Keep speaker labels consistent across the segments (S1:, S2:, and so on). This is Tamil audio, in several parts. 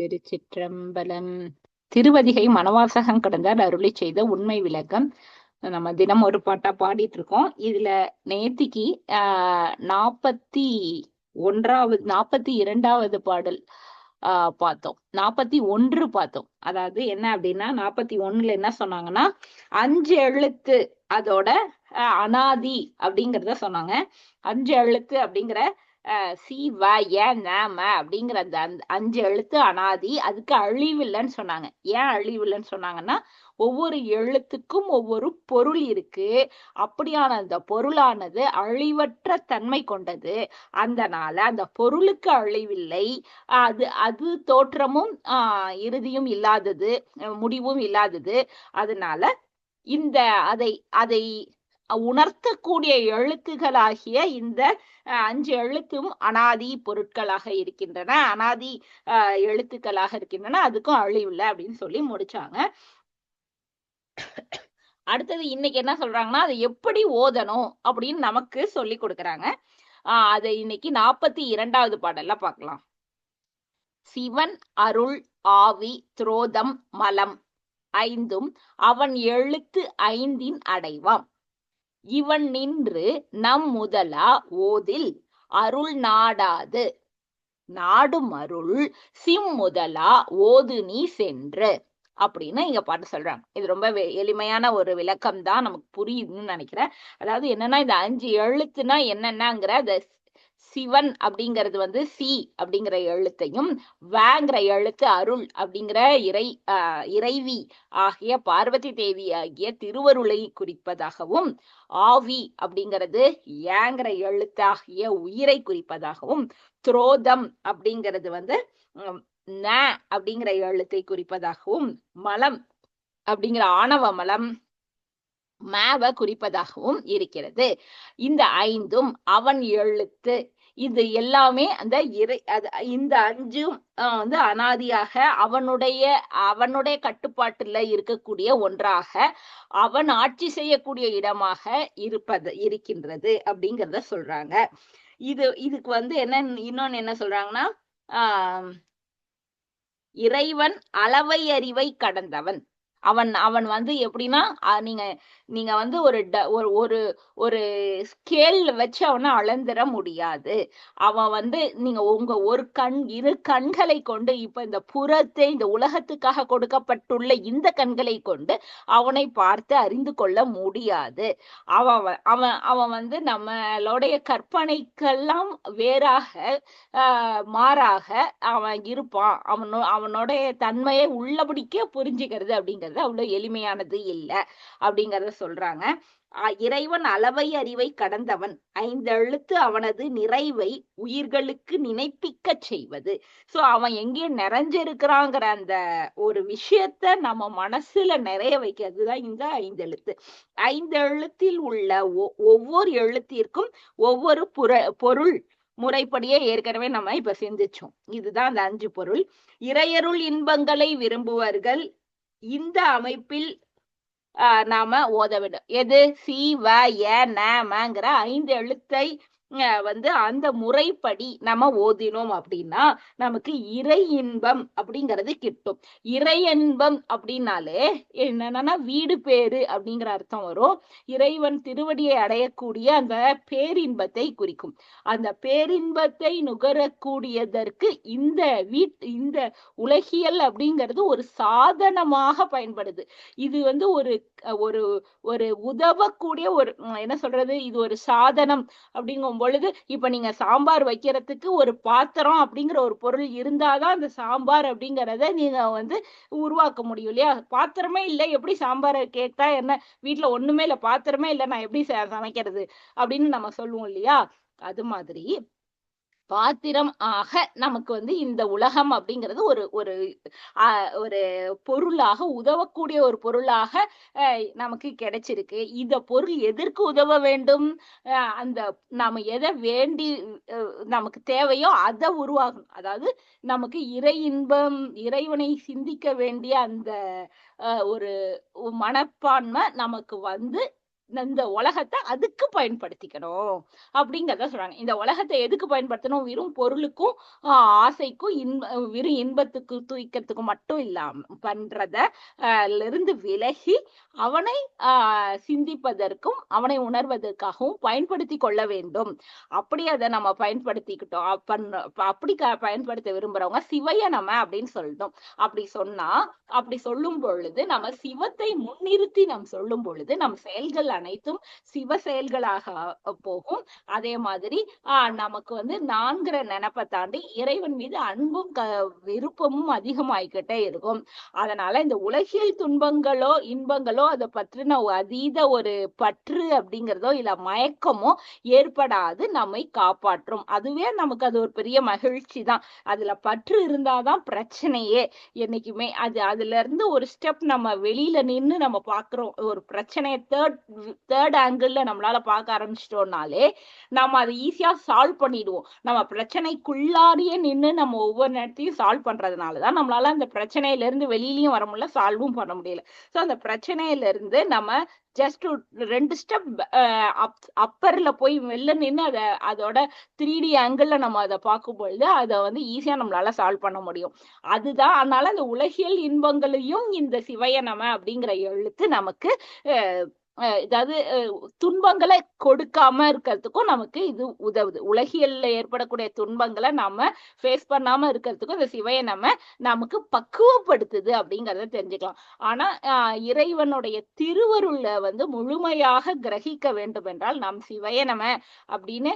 S1: திருச்சிற்றம்பலம். திருவதிகை மனவாசகம் கடந்தார் அருளி செய்த உண்மை விளக்கம். நம்ம தினம் ஒரு பாட்டா பாடிட்டு இருக்கோம் இதுல நேத்திக்கு ஆஹ் நாப்பத்தி ஒன்றாவது நாப்பத்தி இரண்டாவது பாடல் ஆஹ் பார்த்தோம். நாப்பத்தி ஒன்று பார்த்தோம். அதாவது என்ன அப்படின்னா நாப்பத்தி ஒண்ணுல என்ன சொன்னாங்கன்னா அஞ்சு எழுத்து அதோட அனாதி அப்படிங்கறத சொன்னாங்க. அஞ்சு எழுத்து அப்படிங்கிற சி வ ஏ ந ம அப்படிங்கிற அந்த அந்த அஞ்சு எழுத்து அனாதி அதுக்கு அழிவு இல்லைன்னு சொன்னாங்க. ஏன் அழிவு இல்லைன்னு சொன்னாங்கன்னா ஒவ்வொரு எழுத்துக்கும் ஒவ்வொரு பொருள் இருக்கு. அப்படியான அந்த பொருளானது அழிவற்ற தன்மை கொண்டது. அதனால அந்த பொருளுக்கு அழிவில்லை. அது அது தோற்றமும் ஆஹ் இறுதியும் இல்லாதது முடிவும் இல்லாதது. அதனால இந்த அதை அதை உணர்த்தக்கூடிய எழுத்துகளாகிய இந்த அஞ்சு எழுத்தும் அனாதி பொருட்களாக இருக்கின்றன. அனாதி எழுத்துக்களாக இருக்கின்றன. அதுக்கும் அழிவில்லை அப்படின்னு சொல்லி முடிச்சாங்க. அடுத்தது இன்னைக்கு என்ன சொல்றாங்கன்னா அதை எப்படி ஓதணும் அப்படின்னு நமக்கு சொல்லி கொடுக்குறாங்க. ஆஹ் அதை இன்னைக்கு நாற்பத்தி இரண்டாவது பாடல்ல பார்க்கலாம். சிவன் அருள் ஆவி துரோதம் மலம் ஐந்தும் அவன் எழுத்து ஐந்தின் அடைவாம். இவன் நின்று நம் முதலா ஓதில் அருள் நாடாது. நாடும் அருள் சிம் முதலா ஓது நீ சென்று. அப்படின்னு இங்க பாட்டு சொல்றாங்க. இது ரொம்ப எளிமையான ஒரு விளக்கம் தான் நமக்கு புரியுதுன்னு நினைக்கிறேன். அதாவது என்னன்னா இந்த அஞ்சு எழுத்துனா என்னென்னங்கிற சிவன் அப்படிங்கிறது வந்து சி அப்படிங்கிற எழுத்தையும் வேங்கிற எழுத்து அருள் அப்படிங்கிற இறை ஆஹ் இறைவி ஆகிய பார்வதி தேவி ஆகிய திருவருளை குறிப்பதாகவும் ஆவி அப்படிங்கிறது ஏங்கிற எழுத்தாகிய உயிரை குறிப்பதாகவும் துரோதம் அப்படிங்கிறது வந்து ந அப்படிங்கிற எழுத்தை குறிப்பதாகவும் மலம் அப்படிங்கிற ஆணவ மலம் மேவ குறிப்பதாகவும் இருக்கிறது. இந்த ஐந்தும் அவன் எழுத்து இது எல்லாமே அந்த இறை அது இந்த அஞ்சும் வந்து அனாதியாக அவனுடைய அவனுடைய கட்டுப்பாட்டுல இருக்கக்கூடிய ஒன்றாக அவன் ஆட்சி செய்யக்கூடிய இடமாக இருப்பது இருக்கின்றது அப்படிங்கிறத சொல்றாங்க. இது இதுக்கு வந்து என்ன இன்னொன்னு என்ன சொல்றாங்கன்னா ஆஹ் இறைவன் அளவை அறிவை கடந்தவன். அவன் அவன் வந்து எப்படின்னா நீங்க நீங்க வந்து ஒரு ஒரு ஒரு ஸ்கேல் வச்சு அவனை அளந்துட முடியாது. அவன் வந்து நீங்க உங்க ஒரு கண் இரு கண்களை கொண்டு இப்ப இந்த புறத்தை இந்த உலகத்துக்காக கொடுக்கப்பட்டுள்ள இந்த கண்களை கொண்டு அவனை பார்த்து அறிந்து கொள்ள முடியாது. அவன் அவன் அவன் வந்து நம்மளுடைய கற்பனைக்கெல்லாம் வேறாக ஆஹ் மாறாக அவன் இருப்பான். அவனோ அவனுடைய தன்மையை உள்ளபடிக்கே புரிஞ்சுக்கிறது அப்படிங்கிறது. அப்படிங்கிறது அவ்வளவு எளிமையானது இல்லை அப்படிங்கறத சொல்றாங்க. இறைவன் அளவை அறிவை கடந்தவன். ஐந்தெழுத்து அவனது நிறைவை உயிர்களுக்கு நினைப்பிக்க செய்வது. சோ அவன் எங்கே நிறைஞ்சிருக்கிறாங்கிற அந்த ஒரு விஷயத்த நம்ம மனசுல நிறைய வைக்கிறதுதான் இந்த ஐந்தெழுத்து. ஐந்தெழுத்தில் உள்ள ஒவ்வொரு எழுத்திற்கும் ஒவ்வொரு புற பொருள் முறைப்படியே ஏற்கனவே நம்ம இப்ப சிந்திச்சோம். இதுதான் அந்த அஞ்சு பொருள். இறையருள் இன்பங்களை விரும்புவர்கள் இந்த அமைப்பில் நாம ஓத வேண்டும். எது? சி வ ஏ நங்கிற ஐந்து எழுத்தை வந்து அந்த முறைப்படி நம்ம ஓதினோம் அப்படின்னா நமக்கு இறை இன்பம் அப்படிங்கிறது கிட்டும். இறை இன்பம் அப்படின்னாலே என்னன்னா வீடு பேரு அப்படிங்கிற அர்த்தம் வரும். இறைவன் திருவடியை அடையக்கூடிய அந்த பேரின்பத்தை குறிக்கும். அந்த பேரின்பத்தை நுகரக்கூடியதற்கு இந்த வீட் இந்த உலகியல் அப்படிங்கிறது ஒரு சாதனமாக பயன்படுது. இது வந்து ஒரு ஒரு ஒரு உதவக்கூடிய ஒரு என்ன சொல்றது? இது ஒரு சாதனம் அப்படிங்கும் பொழுது இப்ப நீங்க சாம்பார் வைக்கிறதுக்கு ஒரு பாத்திரம் அப்படிங்கிற ஒரு பொருள் இருந்தாதான் அந்த சாம்பார் அப்படிங்கிறத நீங்க வந்து உருவாக்க முடியும் இல்லையா? பாத்திரமே இல்லை எப்படி சாம்பாரை கேட்டா என்ன? வீட்டுல ஒண்ணுமே இல்ல பாத்திரமே இல்லை நான் எப்படி சமைக்கிறது அப்படின்னு நம்ம சொல்லுவோம் இல்லையா? அது மாதிரி பாத்திரம் ஆக நமக்கு வந்து இந்த உலகம் அப்படிங்கிறது ஒரு ஒரு ஒரு பொருளாக உதவக்கூடிய ஒரு பொருளாக நமக்கு கிடைச்சிருக்கு. இந்த பொருள் எதற்கு உதவ வேண்டும்? அந்த நாம எதை வேண்டி நமக்கு தேவையோ அதை உருவாகணும் அதாவது நமக்கு இறை இன்பம் இறைவனை சிந்திக்க வேண்டிய அந்த ஒரு மனப்பான்மை நமக்கு வந்து இந்த உலகத்தை அதுக்கு பயன்படுத்திக்கணும் அப்படிங்கறத சொல்றாங்க. இந்த உலகத்தை எதுக்கு பயன்படுத்தணும்? வெறும் பொருளுக்கும் ஆஹ் ஆசைக்கும் இன்ப வெறும் இன்பத்துக்கு தூய்க்கிறதுக்கு மட்டும் இல்லாம பண்றத இருந்து விலகி அவனை ஆஹ் சிந்திப்பதற்கும் அவனை உணர்வதற்காகவும் பயன்படுத்தி கொள்ள வேண்டும். அப்படி அதை நம்ம பயன்படுத்திக்கிட்டோம். அப்படி பயன்படுத்த விரும்புறவங்க சிவைய நம்ம அப்படின்னு சொல்லணும். அப்படி சொன்னா அப்படி சொல்லும் பொழுது நம்ம சிவத்தை முன்னிறுத்தி நாம் சொல்லும் பொழுது நம் செயல்கள் அனைத்தும் சிவ செயல்களாக போகும். அதே மாதிரி ஆஹ் நமக்கு வந்து நான்கிற நினைப்பை தாண்டி இறைவன் மீது அன்பும் க விருப்பமும் அதிகமாயிக்கிட்டே இருக்கும். அதனால இந்த உலகியல் துன்பங்களோ இன்பங்களோ அதை பற்றின அதீத ஒரு பற்று அப்படிங்கிறதோ இல்ல மயக்கமோ ஏற்படாது நம்மை காப்பாற்றும். அதுவே நமக்கு அது ஒரு பெரிய மகிழ்ச்சி தான். அதுல பற்று இருந்தாதான் பிரச்சனையே என்னைக்குமே. அது அதுல இருந்து ஒரு ஸ்டெப் நம்ம வெளியில நின்று நம்ம பாக்குறோம். ஒரு பிரச்சனையை தேர்ட் தேர்ட் ஆங்கிள் நம்மளால பார்க்க ஆரம்பிச்சிட்டோம்னாலே நம்ம அதை ஈஸியா சால்வ் பண்ணிடுவோம். நம்ம பிரச்சனைக்குள்ளாரியே நின்று நம்ம ஒவ்வொரு நேரத்தையும் சால்வ் பண்றதுனாலதான் நம்மளால அந்த பிரச்சனையில இருந்து வெளியிலயும் வர முடியல சால்வும் பண்ண முடியல. சோ அந்த பிரச்சனையில இருந்து நம்ம ஜஸ்ட் ரெண்டு ஸ்டெப் அப்பர்ல போய் வெளில நின்று அதை அதோட த்ரீ டி ஆங்கிள் நம்ம அதை பார்க்கும் பொழுது அதை வந்து ஈஸியா நம்மளால சால்வ் பண்ண முடியும். அதுதான் அதனால அந்த உலகியல் இன்பங்களையும் இந்த சிவைய நம அப்படிங்கிற எழுத்து நமக்கு அஹ், அதாவது துன்பங்களை கொடுக்காம இருக்கிறதுக்கும் நமக்கு இது உதவுது. உலகியல்ல ஏற்படக்கூடிய துன்பங்களை நாம ஃபேஸ் பண்ணாம இருக்கிறதுக்கும் இந்த சிவையை நம்ம நமக்கு பக்குவப்படுத்துது அப்படிங்கறத தெரிஞ்சுக்கலாம். ஆனா இறைவனுடைய திருவருள வந்து முழுமையாக கிரகிக்க வேண்டும் என்றால் நாம் சிவைய நம அப்படின்னு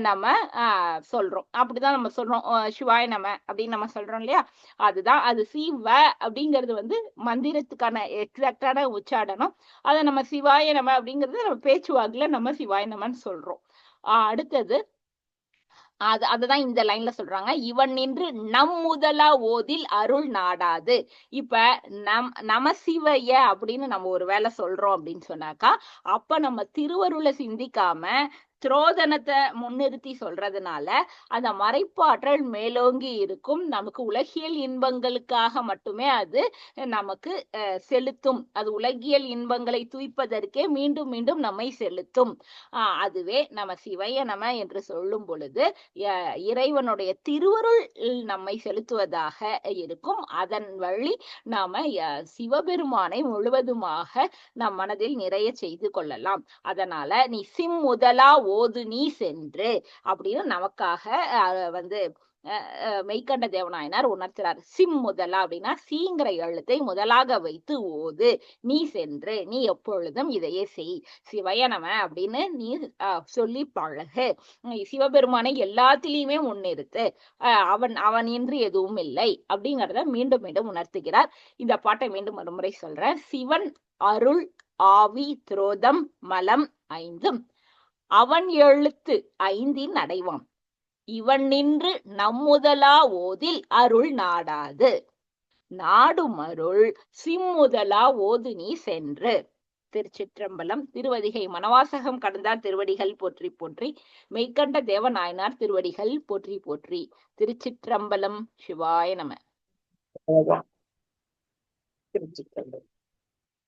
S1: நம்ம ஆஹ் சொல்றோம். அப்படிதான் நம்ம சொல்றோம். சிவாய நம அப்படின்னு நம்ம சொல்றோம் இல்லையா? அதுதான் அது சிவ அப்படிங்கிறது வந்து மந்திரத்துக்கான எக்ஸாக்டான உச்சாடனம் அதை நம்ம சிவாய சிவாய நம அப்படிங்கறது நம்ம பேச்சுவாக்குல நம்ம சிவாய நமன்னு சொல்றோம். ஆஹ் அடுத்தது அது அதுதான் இந்த லைன்ல சொல்றாங்க. இவன் நின்று நம் முதலா ஓதில் அருள் நாடாது. இப்ப நம் நம சிவைய அப்படின்னு நம்ம ஒரு வேலை சொல்றோம் அப்படின்னு சொன்னாக்கா அப்ப நம்ம திருவருளை சிந்திக்காம ஸ்ரோதனத்தை முன்னிறுத்தி சொல்றதுனால அந்த மறைப்பாற்றல் மேலோங்கி இருக்கும். நமக்கு உலகியல் இன்பங்களுக்காக மட்டுமே அது நமக்கு அஹ், செலுத்தும். அது உலகியல் இன்பங்களை தூய்ப்பதற்கே மீண்டும் மீண்டும் நம்மை செலுத்தும். ஆஹ் அதுவே நம்ம சிவைய நம என்று சொல்லும் பொழுது அஹ், இறைவனுடைய திருவருள் நம்மை செலுத்துவதாக இருக்கும். அதன் வழி நாம அஹ், சிவபெருமானை முழுவதுமாக நம் மனதில் நிறைய செய்து கொள்ளலாம். அதனால நீ சிம் முதலா போது நீ சென்று அப்படின்னு நமக்காக வந்து மெய்கண்ட தேவநாயனார் உணர்த்துறார். சிம் முதலா அப்படின்னா சீங்கிற எழுத்தை முதலாக வைத்து ஓது. நீ சென்று நீ எப்பொழுதும் இதையே செய். சிவயனம அப்படின்னு நீ சொல்லி பழகு. சிவபெருமானை எல்லாத்திலையுமே முன்னிறுத்து. அஹ், அவன் அவன் இன்று எதுவும் இல்லை அப்படிங்கறத மீண்டும் மீண்டும் உணர்த்துகிறார். இந்த பாட்டை மீண்டும் ஒரு சொல்றேன். சிவன் அருள் ஆவி துரோதம் மலம் ஐந்தும். அவன் எழுத்து ஐந்தின் அடைவான். இவன் நின்று நம்முதலா ஓதில் அருள் நாடாது. நாடும் அருள் சிம்முதலா ஓது நீ சென்று. திருச்சிற்றம்பலம் திருவதிகை மனவாசகம் கடந்தார் திருவடிகள் போற்றி போற்றி. மெய்கண்ட தேவநாயனார் திருவடிகள் போற்றி போற்றி. திருச்சிற்றம்பலம் சிவாய நம.
S2: திருச்சிற்றம்பலம்.